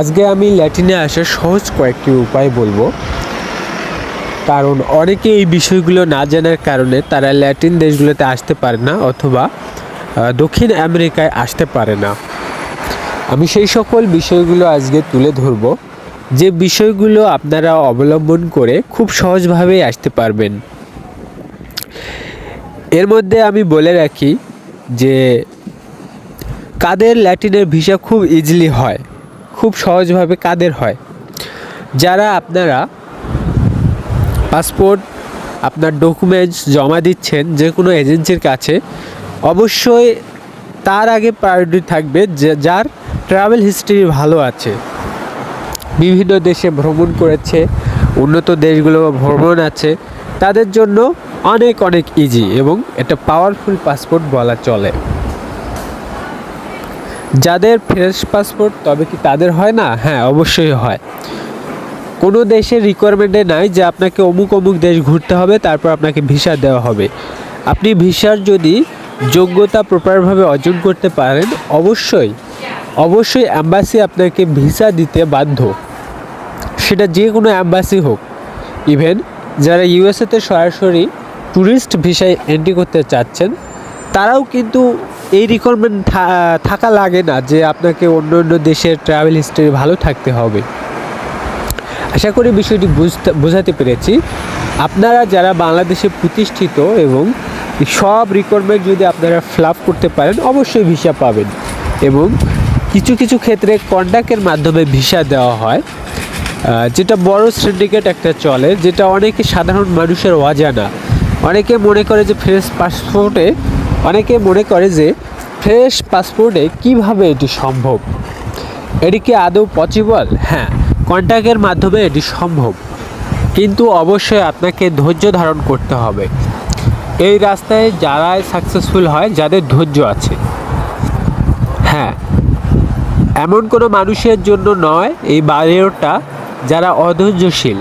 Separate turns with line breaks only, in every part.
আজকে আমি ল্যাটিনে আসার সহজ কয়েকটি উপায় বলব। কারণ অনেকে এই বিষয়গুলো না জানার কারণে তারা ল্যাটিন দেশগুলোতে আসতে পারে না অথবা দক্ষিণ আমেরিকায় আসতে পারে না। আমি সেই সকল বিষয়গুলো আজকে তুলে ধরব। যে বিষয়গুলো আপনারা অবলম্বন করে খুব সহজভাবেই আসতে পারবেন। এর মধ্যে আমি বলে রাখি যে, কাদের ল্যাটিনের ভিসা খুব ইজিলি হয়। খুব সহজভাবে কাদের হয়। যারা আপনারা পাসপোর্ট, আপনার ডকুমেন্টস জমা দিচ্ছেন যে কোনো এজেন্সির কাছে, অবশ্যই তার আগে প্রায়োরিটি থাকবে যার ট্রাভেল হিস্ট্রি ভালো আছে। বিভিন্ন দেশে ভ্রমণ করেছে, উন্নত দেশগুলো ভ্রমণ আছে, তাদের জন্য অনেক অনেক ইজি এবং এটা পাওয়ারফুল পাসপোর্ট বলা চলে। যাদের ফ্রেশ পাসপোর্ট, তবে কি তাদের হয় না? হ্যাঁ অবশ্যই হয়। কোনো দেশের রিকোয়ারমেন্টে নাই যে আপনাকে অমুক অমুক দেশ ঘুরতে হবে, তারপর আপনাকে ভিসা দেওয়া হবে। আপনি ভিসার যদি যোগ্যতা প্রপারভাবে অর্জন করতে পারেন, অবশ্যই অবশ্যই অ্যাম্বাসি আপনাকে ভিসা দিতে বাধ্য। সেটা যে কোনো অ্যাম্বাসি হোক। ইভেন যারা ইউএসএতে সরাসরি ট্যুরিস্ট ভিসায় এন্ট্রি করতে চাচ্ছেন, তারাও কিন্তু এই রিকোয়ারমেন্ট থাকা লাগে না যে আপনাকে অন্য অন্য দেশের ট্রাভেল হিস্ট্রি ভালো থাকতে হবে। আশা করি বিষয়টি বুঝতে, বোঝাতে পেরেছি। আপনারা যারা বাংলাদেশে প্রতিষ্ঠিত এবং সব রিকোয়ারমেন্ট যদি আপনারা ফ্লাপ করতে পারেন, অবশ্যই ভিসা পাবেন এবং কিছু কিছু ক্ষেত্রে কন্ট্যাক্টের মাধ্যমে ভিসা দেওয়া হয়। যেটা বড় সিন্ডিকেট একটা চলে, যেটা অনেকে সাধারণ মানুষের অজানা। অনেকে মনে করে যে ফ্রেশ পাসপোর্টে অনেকে মনে করে যে ফ্রেশ পাসপোর্টে কীভাবে এটি সম্ভব? এটি কি আদৌ পসিবল হ্যাঁ কন্ট্যাক্টের মাধ্যমে এটি সম্ভব। কিন্তু অবশ্যই আপনাকে ধৈর্য ধারণ করতে হবে। এই রাস্তায় যারাই সাকসেসফুল হয়, যাদের ধৈর্য আছে। হ্যাঁ এমন কোনো মানুষের জন্য নয় এই বারিয়রটা যারা অধৈর্যশীল।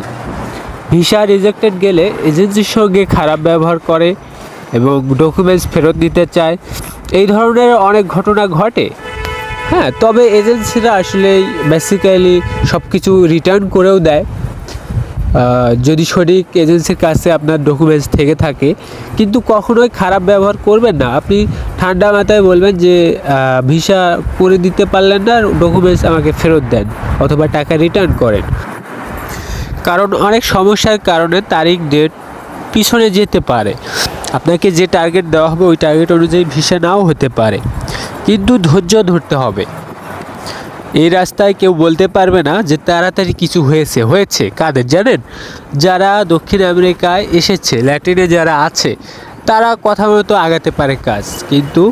ভিসা রিজেক্টেড গেলে এজেন্সির সঙ্গে খারাপ ব্যবহার করে এবং ডকুমেন্টস ফেরত দিতে চায়। এই ধরনের অনেক ঘটনা ঘটে। হ্যাঁ তবে এজেন্সিরা আসলে বেসিক্যালি সব কিছু রিটার্ন করেও দেয়। যদি সঠিক এজেন্সির কাছে আপনার ডকুমেন্টস থেকে থাকে, কিন্তু কখনোই খারাপ ব্যবহার করবেন না। আপনি ঠান্ডা মাথায় বলবেন যে ভিসা করে দিতে পারলেন না ডকুমেন্টস আমাকে ফেরত দেন অথবা টাকা রিটার্ন করেন। কারণ অনেক সমস্যার কারণে তারিখ ডেট পিছনে যেতে পারে। আপনাকে যে টার্গেট দেওয়া হবে, ওই টার্গেট অনুযায়ী ভিসা নাও হতে পারে। কিন্তু ধৈর্য ধরতে হবে। এই রাস্তায় কেউ বলতে পারবে না যে তাড়াতাড়ি কিছু হয়েছে। হয়েছে কাদের? জানেন? যারা দক্ষিণ আমেরিকায় এসেছে, ল্যাটিনে যারা আছে, তারা কথা মতো আগাতে পারে কাজ। কিন্তু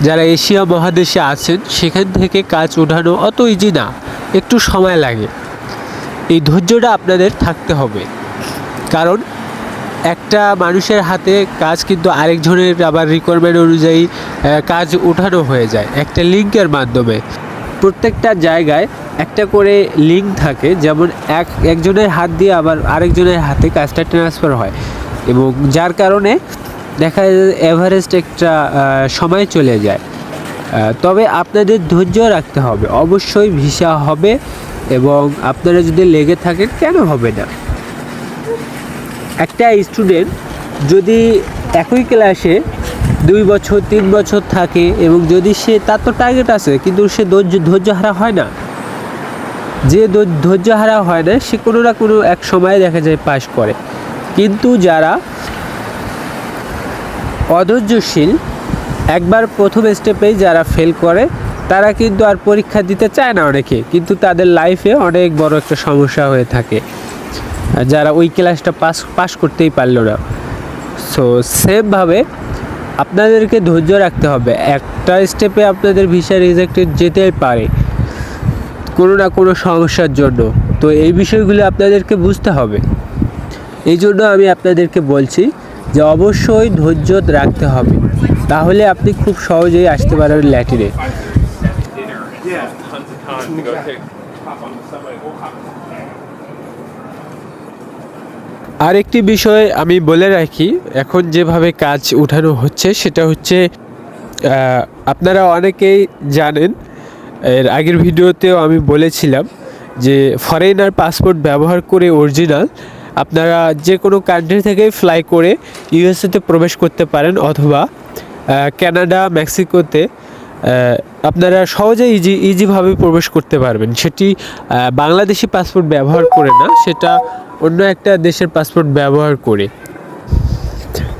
যারা এশিয়া মহাদেশে আছেন, সেখান থেকে কাজ ওঠানো অত ইজি না। একটু সময় লাগে। এই ধৈর্যটা আপনাদের থাকতে হবে। কারণ একটা মানুষের হাতে কাজ কিন্তু আরেকজনের আবার রিকোয়ারমেন্ট অনুযায়ী কাজ উঠানো হয়ে যায় একটা লিঙ্কের মাধ্যমে। প্রত্যেকটা জায়গায় একটা করে লিঙ্ক থাকে, যেমন এক, একজনের হাত দিয়ে আবার আরেকজনের হাতে কাজটা ট্রান্সফার হয়। এবং যার কারণে দেখা যায় এভারেস্ট একটা সময় চলে যায়। তবে আপনাদের ধৈর্য রাখতে হবে। অবশ্যই ভিসা হবে এবং আপনারা যদি লেগে থাকেন, কেন হবে না? একটা স্টুডেন্ট যদি একই ক্লাসে দুই বছর, তিন বছর থাকে এবং যদি সে, তার তো টার্গেট আছে, কিন্তু সে ধৈর্য ধৈর্য হারা হয় না। যে ধৈর্য হারা হয় না, সে কোনো না কোনো এক সময় দেখা যায় পাশ করে। কিন্তু যারা অধৈর্যশীল, একবার প্রথম স্টেপেই যারা ফেল করে, তারা কিন্তু আর পরীক্ষা দিতে চায় না অনেকে। কিন্তু তাদের লাইফে অনেক বড় একটা সমস্যা হয়ে থাকে। যারা ওই ক্লাসটা পাস পাস করতেই পারল না সো সেমভাবে আপনাদেরকে ধৈর্য রাখতে হবে একটা স্টেপে আপনাদের ভিসা রিজেক্টেড যেতেই পারে, কোনো না কোনো সমস্যার জন্য তো এই বিষয়গুলো আপনাদেরকে বুঝতে হবে এই জন্য আমি আপনাদেরকে বলছি যে অবশ্যই ধৈর্য রাখতে হবে তাহলে আপনি খুব সহজেই আসতে পারেন ল্যাটিনে.
Yeah.
আরেকটি বিষয় আমি বলে রাখি, এখন যেভাবে কাজ উঠানো হচ্ছে, সেটা হচ্ছে আপনারা অনেকেই জানেন, এর আগের ভিডিওতেও আমি বলেছিলাম যে ফরেনার পাসপোর্ট ব্যবহার করে অরিজিনাল আপনারা যে কোনো কান্ট্রি থেকে ফ্লাই করে ইউএসএতে প্রবেশ করতে পারেন অথবা কানাডা মেক্সিকোতে আপনারা সহজে ইজি ইজিভাবে প্রবেশ করতে পারবেন। সেটি বাংলাদেশি পাসপোর্ট ব্যবহার করে না, সেটা অন্য একটা দেশের পাসপোর্ট ব্যবহার করে।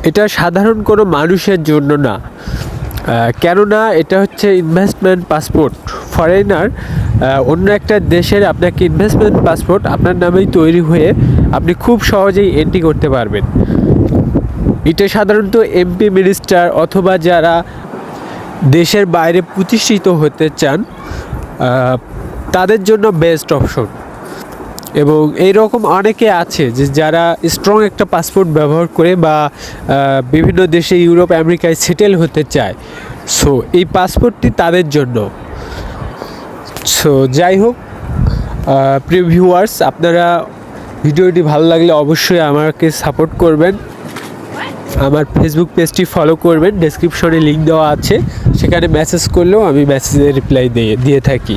এটা সাধারণ কোনো মানুষের জন্য না। কেননা এটা হচ্ছে ইনভেস্টমেন্ট পাসপোর্ট ফরেনার অন্য একটা দেশের আপনাকে ইনভেস্টমেন্ট পাসপোর্ট আপনার নামেই তৈরি হয়ে আপনি খুব সহজেই এন্ট্রি করতে পারবেন। এটা সাধারণত এমপি মিনিস্টার অথবা যারা দেশের বাইরে প্রতিষ্ঠিত হতে চান তাদের জন্য বেস্ট অপশন এবং এই রকম অনেকে আছে যে যারা স্ট্রং একটা পাসপোর্ট ব্যবহার করে বা বিভিন্ন দেশে ইউরোপ, আমেরিকায় সেটেল হতে চায়। সো এই পাসপোর্টটি তাদের জন্য। সো যাই হোক প্রিয় ভিউয়ার্স আপনারা ভিডিওটি ভালো লাগলে অবশ্যই আমাকে সাপোর্ট করবেন। আমার ফেসবুক পেজটি ফলো করবেন। ডেসক্রিপশনে লিঙ্ক দেওয়া আছে। সেখানে মেসেজ করলেও আমি মেসেজের রিপ্লাই দিয়ে দিয়ে থাকি।